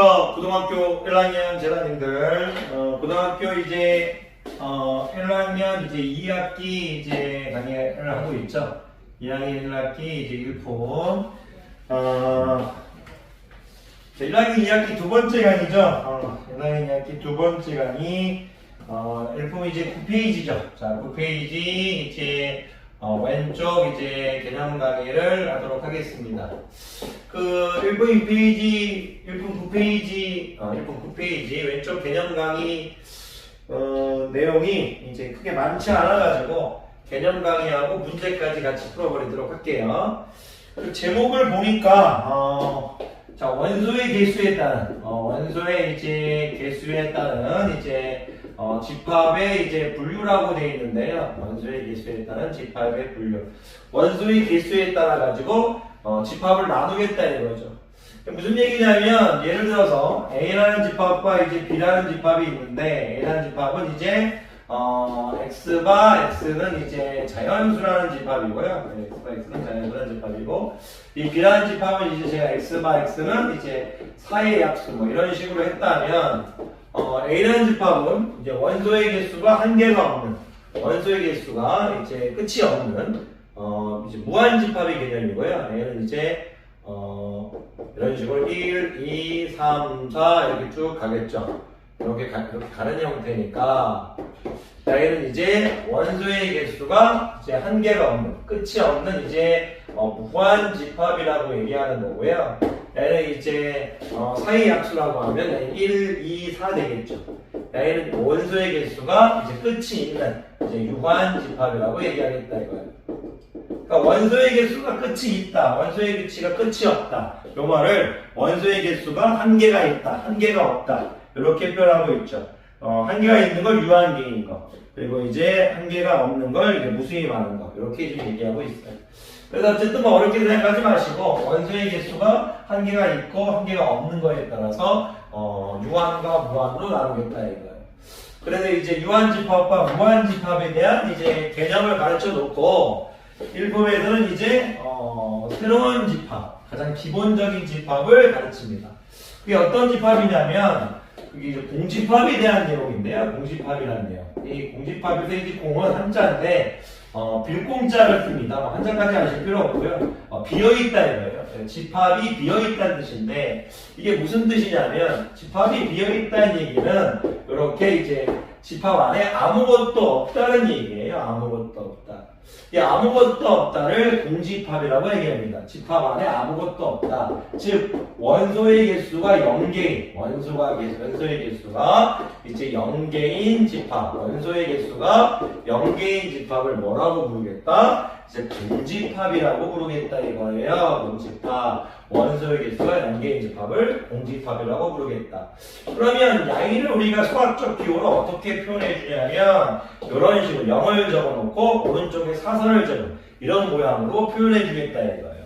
안녕하십니까 고등학교 1학년 재단님들 어, 고등학교 이제 어, 1학년 이제 2학기 이제 강의를 하고 있죠. 2학년 1학기 이제 일품 어, 자, 1학년 2학기 두 번째 강의죠. 어, 1학년 2학기 두 번째 강의. 어, 일품 이제 9페이지죠. 자 9페이지 이제 어, 왼쪽 이제 개념 강의를 하도록 하겠습니다. 그 1분 2페이지, 1분 9페이지, 어, 1분 9페이지 왼쪽 개념 강의 어, 내용이 이제 크게 많지 않아가지고 개념 강의하고 문제까지 같이 풀어버리도록 할게요. 그 제목을 보니까 어, 자 원소의 개수에 따른 어, 원소의 이제 개수에 따른 이제 어, 집합의 이제 분류라고 되어 있는데요. 원소의 개수에 따른 집합의 분류. 원소의 개수에 따라 가지고 어, 집합을 나누겠다 이거죠. 무슨 얘기냐면 예를 들어서 A라는 집합과 이제 B라는 집합이 있는데 A라는 집합은 이제 어, X바 X는 이제 자연수라는 집합이고요. 네, X바 X는 자연수라는 집합이고 이 B라는 집합은 이제 제가 X바 X는 이제 사의 약수 뭐 이런 식으로 했다면 어, A라는 집합은 이제 원소의 개수가 한 개가 없는 원소의 개수가 이제 끝이 없는 어, 이제 무한 집합의 개념이고요. A는 이제 어, 이런 식으로 1, 2, 3, 4 이렇게 쭉 가겠죠. 이렇게, 가, 이렇게 가는 형태니까 A는 이제 원소의 개수가 이제 한 개가 없는 끝이 없는 이제 어, 무한 집합이라고 얘기하는 거고요. 얘는 이제 어, 사이 약수라고 하면 1, 2, 4 되겠죠. 얘는 원소의 개수가 이제 끝이 있는 이제 유한 집합이라고 얘기하겠다 이거예요. 그러니까 원소의 개수가 끝이 있다. 원소의 개수가 끝이 없다. 요 말을 원소의 개수가 한 개가 있다. 한 개가 없다. 이렇게 표현하고 있죠. 어, 한 개가 있는 걸 유한계인 거. 그리고 이제 한 개가 없는 걸 이제 무수히 많은 거. 이렇게 지금 얘기하고 있어요. 그래서 어쨌든 뭐 어렵게 생각하지 마시고 원소의 개수가 한 개가 있고 한 개가 없는 거에 따라서 어, 유한과 무한으로 나누겠다 이거예요. 그래서 이제 유한 집합과 무한 집합에 대한 이제 개념을 가르쳐 놓고 일품에서는 이제 어, 새로운 집합, 가장 기본적인 집합을 가르칩니다. 그게 어떤 집합이냐면 그게 이제 공집합에 대한 내용인데요. 공집합이라는 내용. 이 공집합에서 이제 공은 한자인데 어, 빌공자를 씁니다. 뭐 한자까지 하실 필요 없고요. 어, 비어있다 이거예요. 예, 집합이 비어있다는 뜻인데 이게 무슨 뜻이냐면 집합이 비어있다는 얘기는 이렇게 이제 집합 안에 아무것도 없다는 얘기예요. 아무것도 없다. 이 아무것도 없다를 공집합이라고 얘기합니다. 집합 안에 아무것도 없다. 즉 원소의 개수가 0개인 원소가 개- 원소의 개수가 이제 0개인 집합 원소의 개수가 0개인 집합을 뭐라고 부르겠다? 이제 공집합이라고 부르겠다 이거예요. 공집합 원소의 개수가 0개인 집합을 공집합이라고 부르겠다. 그러면 양의를 우리가 수학적 기호로 어떻게 표현해 주냐면 이런 식으로 0을 적어놓고 오른쪽에 사선을 적어 이런 모양으로 표현해 주겠다 이거예요.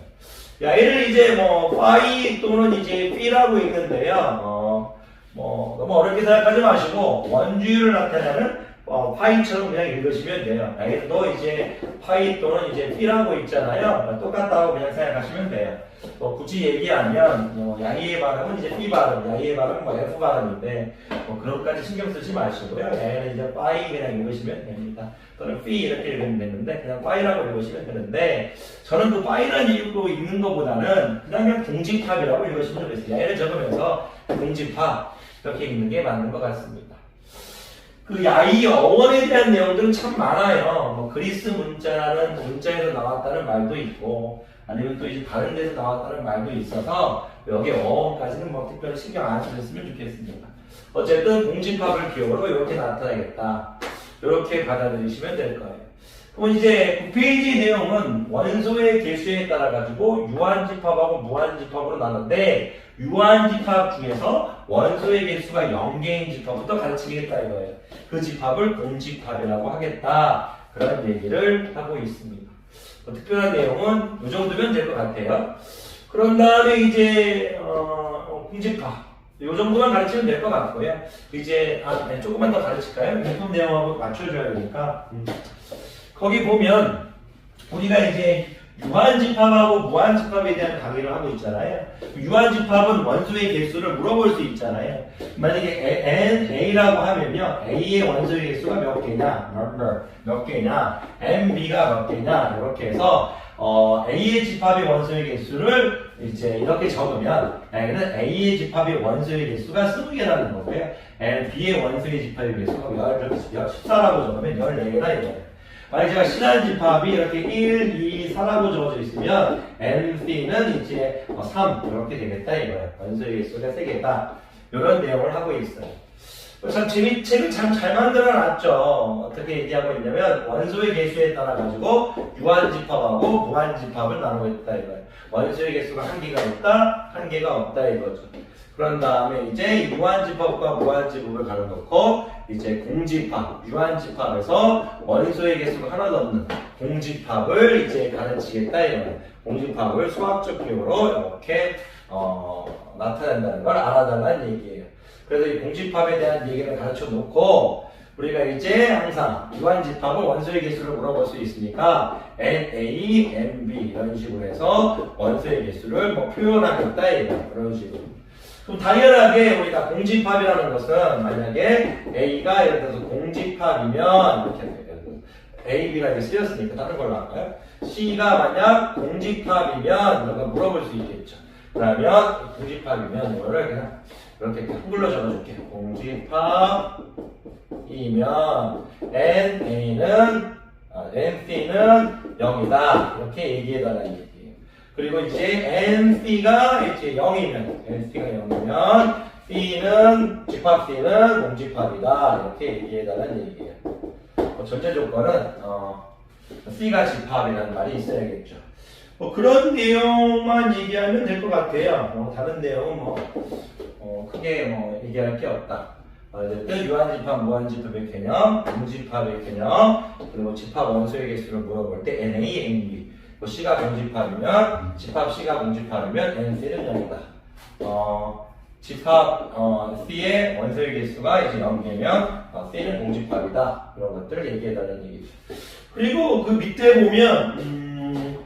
양의를 이제 뭐 파이 또는 이제 B라고 읽는데요. 어, 뭐 너무 어렵게 생각하지 마시고 원주율을 나타내는 어, 파이처럼 그냥 읽으시면 돼요. 양의도 이제 파이 또는 이제 B라고 읽잖아요. 똑같다고 그냥 생각하시면 돼요. 뭐 굳이 얘기하면 뭐 양의의 발음은 이제 B 발음, 양의의 발음은 뭐 F 발음인데 뭐 그런 것까지 신경 쓰지 마시고요. 양의는 이제 파이 그냥 읽으시면 됩니다. 또는 피 이렇게 읽으면 되는데 그냥 파이라고 읽으시면 되는데 저는 그 파이라는 이유로 읽는 것보다는 그냥 그냥 공집합이라고 읽으시면 좋겠어요. 양의를 적으면서 공집합 이렇게 읽는 게 맞는 것 같습니다. 그 야이 어원에 대한 내용들은 참 많아요. 뭐 그리스 문자라는 문자에서 나왔다는 말도 있고 아니면 또 이제 다른 데서 나왔다는 말도 있어서 여기 어원까지는 뭐 특별히 신경 안 쓰셨으면 좋겠습니다. 어쨌든 공집합을 기억으로 이렇게 나타내겠다. 이렇게 받아들이시면 될 거예요. 그럼 이제 9페이지 내용은 원소의 개수에 따라 가지고 유한집합하고 무한집합으로 나는데 유한 집합 중에서 원소의 개수가 0개인 집합부터 가르치겠다 이거예요. 그 집합을 공집합이라고 하겠다. 그런 얘기를 하고 있습니다. 뭐 특별한 내용은 이 정도면 될 것 같아요. 그런 다음에 이제 어, 어, 공집합 이 정도만 가르치면 될 것 같고요. 이제 아, 네, 조금만 더 가르칠까요? 유품 내용하고 맞춰줘야 되니까. 음. 거기 보면 우리가 이제 유한집합하고 무한집합에 대한 강의를 하고 있잖아요. 유한집합은 원소의 개수를 물어볼 수 있잖아요. 만약에 n, a라고 하면요. a의 원소의 개수가 몇 개냐, number 몇 개냐, nb가 몇 개냐 이렇게 해서 어, a의 집합의 원소의 개수를 이제 이렇게 적으면 n은 a의 집합의 원소의 개수가 20개라는 거고요. n b의 원소의 집합의 개수가 14라고 적으면 14개다 이거예요. 만약 제가 신한 집합이 이렇게 1, 2, 4라고 적어져 있으면 NC는 이제 3 이렇게 되겠다 이거예요. 원소의 개수가 3개다. 이런 내용을 하고 있어요. 참 재미, 책을 참 잘 만들어 놨죠. 어떻게 얘기하고 있냐면 원소의 개수에 따라 가지고 유한집합하고 무한집합을 나누고 있다 이거예요. 원소의 개수가 한 개가 있다, 한 개가 없다 이거죠. 그런 다음에 이제 유한집합과 무한집합을 가려놓고 이제 공집합, 유한집합에서 원소의 개수가 하나도 없는 공집합을 이제 가르치겠다 이거예요. 공집합을 수학적 기호로 이렇게 어, 나타낸다는 걸 알아달라는 얘기예요. 그래서 이 공집합에 대한 얘기를 가르쳐 놓고 우리가 이제 항상 유한집합은 원소의 개수를 물어볼 수 있으니까 NA, NB 이런 식으로 해서 원소의 개수를 뭐 표현하겠다 이거 그런 식으로. 그럼 당연하게 우리가 공집합이라는 것은 만약에 A가 예를 들어서 공집합이면 이렇게. A, B가 이제 쓰였으니까 다른 걸로 할까요? C가 만약 공집합이면 우리가 물어볼 수 있겠죠. 그러면 공집합이면 이거를 그냥 이렇게 한글로 적어줄게요. 공집합이면 NA는 아, NC는 0이다. 이렇게 얘기해달라는 얘기예요. 그리고 이제 NC가 이제 0이면 NC가 0이면 C는 집합 C는 공집합이다. 이렇게 얘기해달라는 얘기예요. 뭐 전제 조건은 어, C가 집합이라는 말이 있어야겠죠. 뭐 그런 내용만 얘기하면 될 것 같아요. 뭐 다른 내용은 뭐 어, 크게 뭐 얘기할 게 없다. 어쨌든 유한집합, 무한집합의 개념, 공집합의 개념, 그리고 집합 원소의 개수를 물어볼 때 NA, NB. 뭐 C가 공집합이면 집합 C가 공집합이면 NC는 0이다. 어, 집합 어, C의 원소의 개수가 이제 0개면 어, C는 공집합이다. 그런 것들을 얘기해달라는 얘기죠. 그리고 그 밑에 보면 음,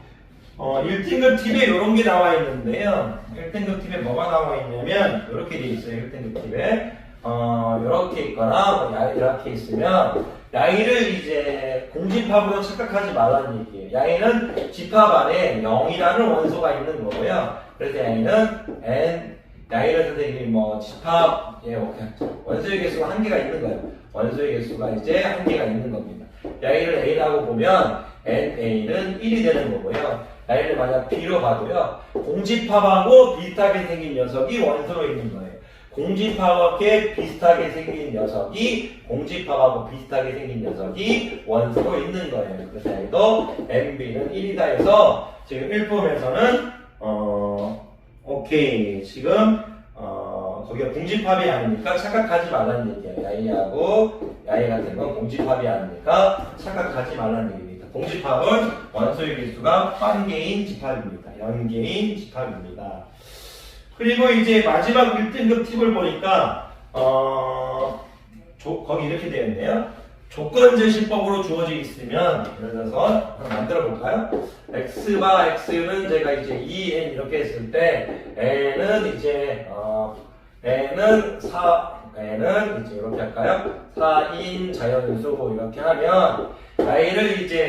어, 1등급 팁에 이런 게 나와 있는데요. 1등급 팁에 뭐가 나와 있냐면 이렇게 돼 있어요. 1등급 팁에 어, 이렇게 있거나 뭐 야- 이렇게 있으면 야이를 이제 공집합으로 착각하지 말라는 얘기예요. 야이는 집합 안에 0이라는 원소가 있는 거고요. 그래서 야이는 n 야이를 선생님이 뭐 집합 예, 오케이. 원소의 개수가 한 개가 있는 거예요. 원소의 개수가 이제 한 개가 있는 겁니다. 야이를 a라고 보면 na는 1이 되는 거고요. 야이를 만약 b로 봐도요. 공집합하고 비슷하게 생긴 녀석이 원소로 있는 거예요. 공집합하고 비슷하게 생긴 녀석이 공집합하고 비슷하게 생긴 녀석이 원소로 있는 거예요. 그래서 여기도 MB는 1이다 해서 지금 1품에서는 어 오케이 지금 어 거기가 공집합이 아니니까 착각하지 말라는 얘기예요. 야이하고 야이 같은 건 공집합이 아니니까 착각하지 말라는 얘기입니다. 공집합은 원소의 개수가 한 개인 집합입니다. 연개인 집합입니다. 그리고 이제 마지막 1등급 팁을 보니까 어 조- 거기 이렇게 되어 있네요. 조건 제시법으로 주어져 있으면 예를 들어서 만들어 볼까요? x와 x는 제가 이제 2n 이렇게 했을 때 n은 이제 어 n은 4 n은 이제 이렇게 할까요? 4인 자연수고 이렇게 하면 y를 이제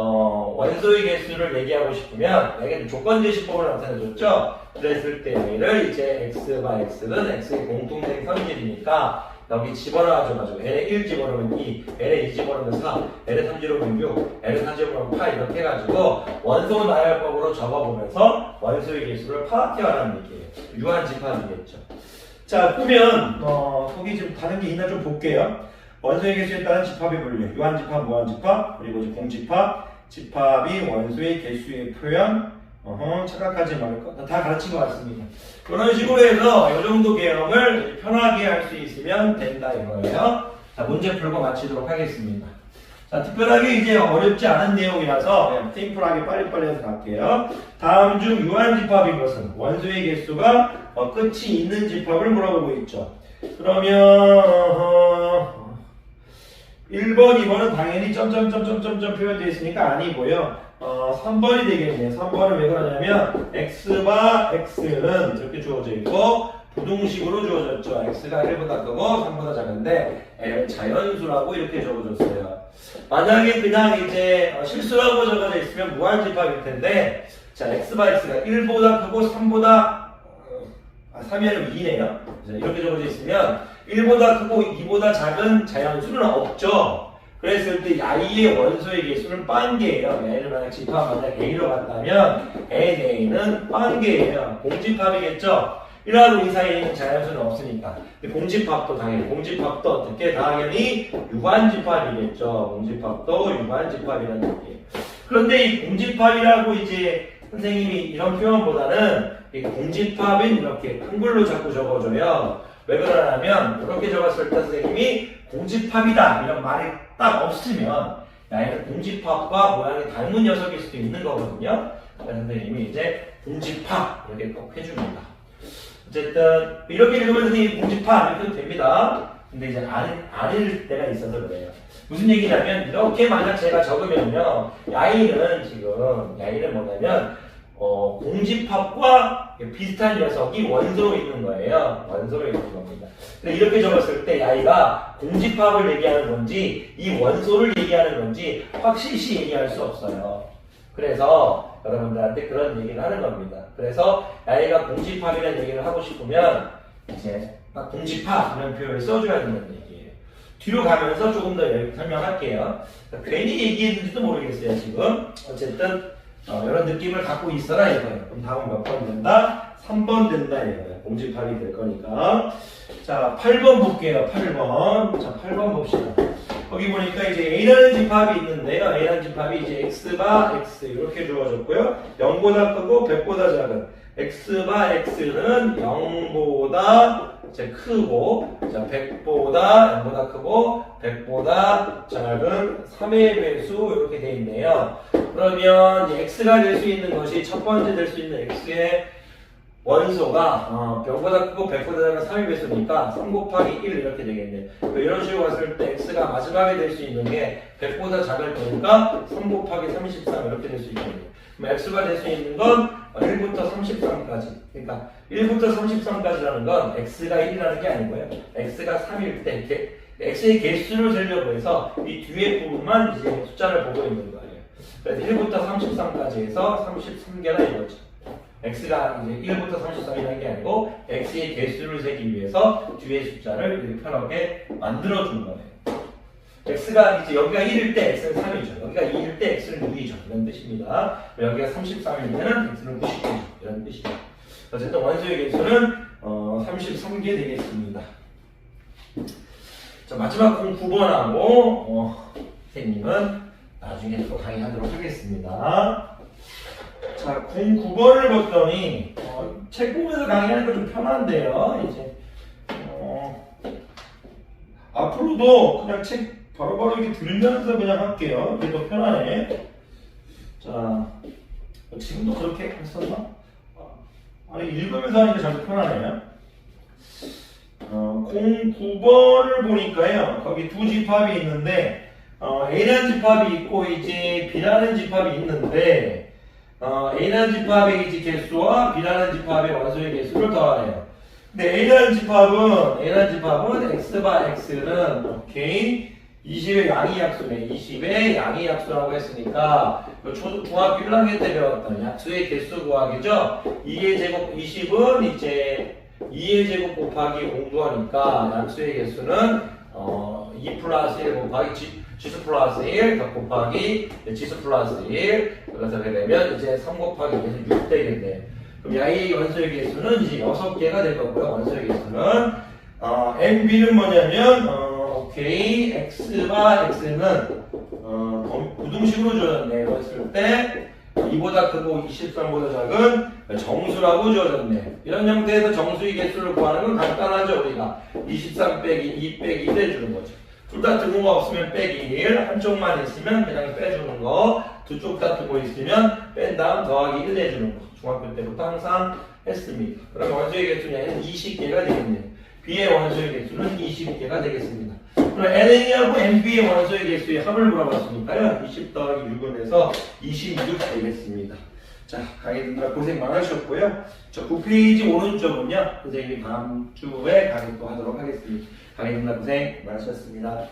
어, 원소의 개수를 얘기하고 싶으면 여기 조건 제시법을 나타내줬죠. 그랬을 때 얘를 이제 x와 x는 x의 공통된 성질이니까 여기 집어넣어줘가지고 n에 1 집어넣으면 2, n에 2 집어넣으면 4, n에 3 집어넣으면 6, n에 4 집어넣으면 8 이렇게 해가지고 원소 나열법으로 적어보면서 원소의 개수를 파악해가라는 얘기예요. 유한 집합이겠죠. 자 보면 어, 거기 좀 다른 게 있나 좀 볼게요. 원소의 개수에 따른 집합의 분류, 유한집합, 무한집합, 그리고 공집합, 집합이 원소의 개수의 표현, 어허, 착각하지 말을 것, 다 가르친 것 같습니다. 그런 식으로 해서 이 정도 개념을 편하게 할 수 있으면 된다 이거예요. 자, 문제 풀고 마치도록 하겠습니다. 자, 특별하게 이제 어렵지 않은 내용이라서 그냥 심플하게 빨리빨리 해서 갈게요. 다음 중 유한집합인 것은 원소의 개수가 어, 끝이 있는 집합을 물어보고 있죠. 그러면 어허, 1번, 2번은 당연히 점점점점점점 표현되어 있으니까 아니고요. 어, 3번이 되겠네요. 3번은 왜 그러냐면 x바 x는 이렇게 주어져 있고 부동식으로 주어졌죠. x가 1보다 크고 3보다 작은데 자연수라고 이렇게 적어줬어요. 만약에 그냥 이제 어, 실수라고 적어져 있으면 무한집합일 텐데 자 x바 x가 1보다 크고 3보다 아, 3이 아니고 2네요. 이렇게 적어져 있으면 1보다 크고 2보다 작은 자연수는 없죠. 그랬을 때 i의 원소의 개수는 빵개예요. a를 만약 집합 만약 a로 갔다면 a는 빵개예요. 공집합이겠죠. 1하고 2 사이에 있는 자연수는 없으니까. 공집합도 당연히 공집합도 어떻게 당연히 유관집합이겠죠. 공집합도 유관집합이라는 얘기예요. 그런데 이 공집합이라고 이제 선생님이 이런 표현보다는 이 공집합인 이렇게 한글로 자꾸 적어줘요. 왜 그러냐면 이렇게 적었을 때 선생님이 공집합이다 이런 말이 딱 없으면 야 얘는 공집합과 모양이 닮은 녀석일 수도 있는 거거든요. 그래서 선생님이 이제 공집합 이렇게 꼭 해줍니다. 어쨌든 이렇게 읽으면 선생님이 공집합 이렇게 됩니다. 근데 이제 안, 아닐 때가 있어서 그래요. 무슨 얘기냐면 이렇게 만약 제가 적으면요 야이는 지금 야이는 뭐냐면 어, 공집합과 비슷한 녀석이 원소로 있는 거예요. 원소로 있는 겁니다. 근데 이렇게 적었을 때 야이가 공집합을 얘기하는 건지 이 원소를 얘기하는 건지 확실시 얘기할 수 없어요. 그래서 여러분들한테 그런 얘기를 하는 겁니다. 그래서 야이가 공집합이라는 얘기를 하고 싶으면 이제 딱 공집합 이런 표현을 써줘야 된다는 얘기예요. 뒤로 가면서 조금 더 설명할게요. 괜히 얘기했는지도 모르겠어요 지금. 어쨌든 어, 이런 느낌을 갖고 있어라 이거예요. 그럼 다음 몇번 된다? 3번 된다 이거예요. 공집합이 될 거니까. 자, 8번 볼게요. 8번. 자, 8번 봅시다. 거기 보니까 이제 A라는 집합이 있는데요. A라는 집합이 이제 X바 X 이렇게 주어졌고요. 0보다 크고 100보다 작은 X바 X는 0보다 이제 크고 자 100보다 0보다 크고 100보다 작은 3의 배수 이렇게 돼 있네요. 그러면 이 x가 될 수 있는 것이 첫 번째 될 수 있는 x의 원소가 어, 0보다 크고 100보다 작은 3의 배수니까 3 곱하기 1 이렇게 되겠네요. 이런 식으로 갔을 때 x가 마지막에 될 수 있는 게 100보다 작을 거니까 3 곱하기 33 이렇게 될 수 있겠네요. 그럼 x가 될 수 있는 건 1부터 33까지. 그러니까 1부터 33까지라는 건 x가 1이라는 게 아니고요. x가 3일 때 개, x의 개수를 재려고 해서 이 뒤에 부분만 이제 숫자를 보고 있는 거예요. 그래서 1부터 33까지 해서 33개나 이거죠. x가 이제 1부터 33이라는 게 아니고 x의 개수를 세기 위해서 뒤에 숫자를 이렇게 편하게 만들어 준 거예요. X가 이제 여기가 1일 때 x는 3이죠. 여기가 2일 때 x는 6이죠. 이런 뜻입니다. 여기가 33일 때는 x는 99죠. 이런 뜻이죠. 어쨌든 원소의 개수는 어, 33개 되겠습니다. 자, 마지막 공 9번하고 어, 선생님은 나중에 또 강의하도록 하겠습니다. 자, 공 9번을 봤더니 어, 책 보면서 강의하는 거 좀 편한데요. 이제 어, 앞으로도 그냥 책 바로 바로 이렇게 들으면서 그냥 할게요. 이게 더 편하네. 자, 지금도 그렇게 했었나? 아니, 읽으면서 하니까 자꾸 편하네요. 어, 09번을 보니까요. 거기 두 집합이 있는데, 어, A라는 집합이 있고, 이제 B라는 집합이 있는데, 어, A라는 집합의 이제 개수와 B라는 집합의 원소의 개수를 더하네요. 근데 A라는 집합은, A라는 집합은 X바 X는, 오케이. 20의 양의 약수네. 20의 양의 약수라고 했으니까 그 초, 중학교 1학년 때 배웠던 약수의 개수 구하기죠. 2의 제곱 20은 이제 2의 제곱 곱하기 공부하니까 약수의 개수는 어, 2 플러스 1 곱하기 지, 지수 플러스 1더 곱하기 지수 플러스 1 그래서 되면 이제 3 곱하기 2에서 6 되겠네. 그럼 야의 원소의 개수는 이제 6개가 될 거고요. 원소의 개수는 어, MB는 뭐냐면 어, 오케이 x와 x는 어, 부등식으로 주어졌네. 그랬을 때 2보다 크고 23보다 작은 정수라고 주어졌네. 이런 형태에서 정수의 개수를 구하는 건 간단하죠. 우리가 23 빼기 2 빼기 1 해주는 거죠. 둘다 두고 가 없으면 빼기 1, 한쪽만 있으면 그냥 빼주는 거, 두 쪽다 두고 있으면 뺀 다음 더하기 1 해주는 거. 중학교 때부터 항상 했습니다. 그럼 원소의 개수는 20개가 되겠네요. B의 원소의 개수는 20개가 되겠습니다. 그럼 NA하고 NB의 원소의 개수의 합을 물어봤으니까요. 20 더하기 6을 해서 26 되겠습니다. 자, 강의들과 고생 많으셨고요. 저 9페이지 오른쪽은요. 선생님이 다음 주에 강의 또 하도록 하겠습니다. 강의들과 고생 많으셨습니다.